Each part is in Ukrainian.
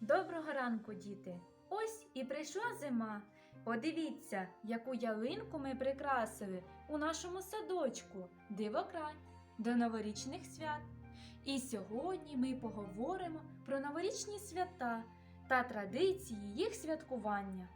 Доброго ранку, діти! Ось і прийшла зима. Подивіться, яку ялинку ми прикрасили у нашому садочку Дивокрай до новорічних свят. І сьогодні ми поговоримо про новорічні свята та традиції їх святкування.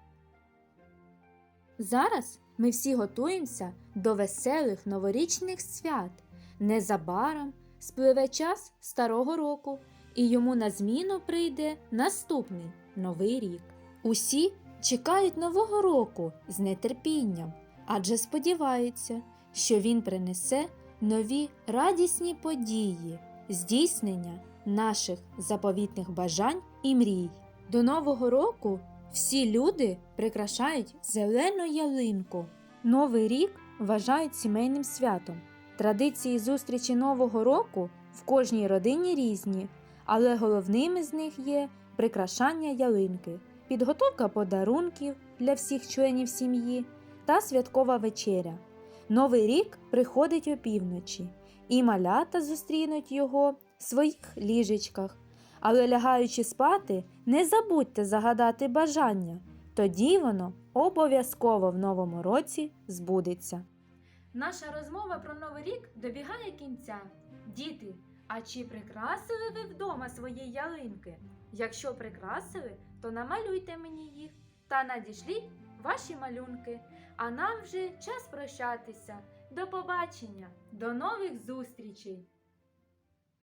Зараз ми всі готуємося до веселих новорічних свят. Незабаром спливе час старого року, і йому на зміну прийде наступний новий рік. Усі чекають нового року з нетерпінням, адже сподіваються, що він принесе нові радісні події, здійснення наших заповітних бажань і мрій. До нового року всі люди прикрашають зелену ялинку. Новий рік вважають сімейним святом. Традиції зустрічі Нового року в кожній родині різні, але головними з них є прикрашання ялинки, підготовка подарунків для всіх членів сім'ї та святкова вечеря. Новий рік приходить опівночі, і малята зустрінуть його в своїх ліжечках. Але лягаючи спати, не забудьте загадати бажання, тоді воно обов'язково в новому році збудеться. Наша розмова про Новий рік добігає кінця. Діти, а чи прикрасили ви вдома свої ялинки? Якщо прикрасили, то намалюйте мені їх та надішліть ваші малюнки. А нам вже час прощатися. До побачення, до нових зустрічей!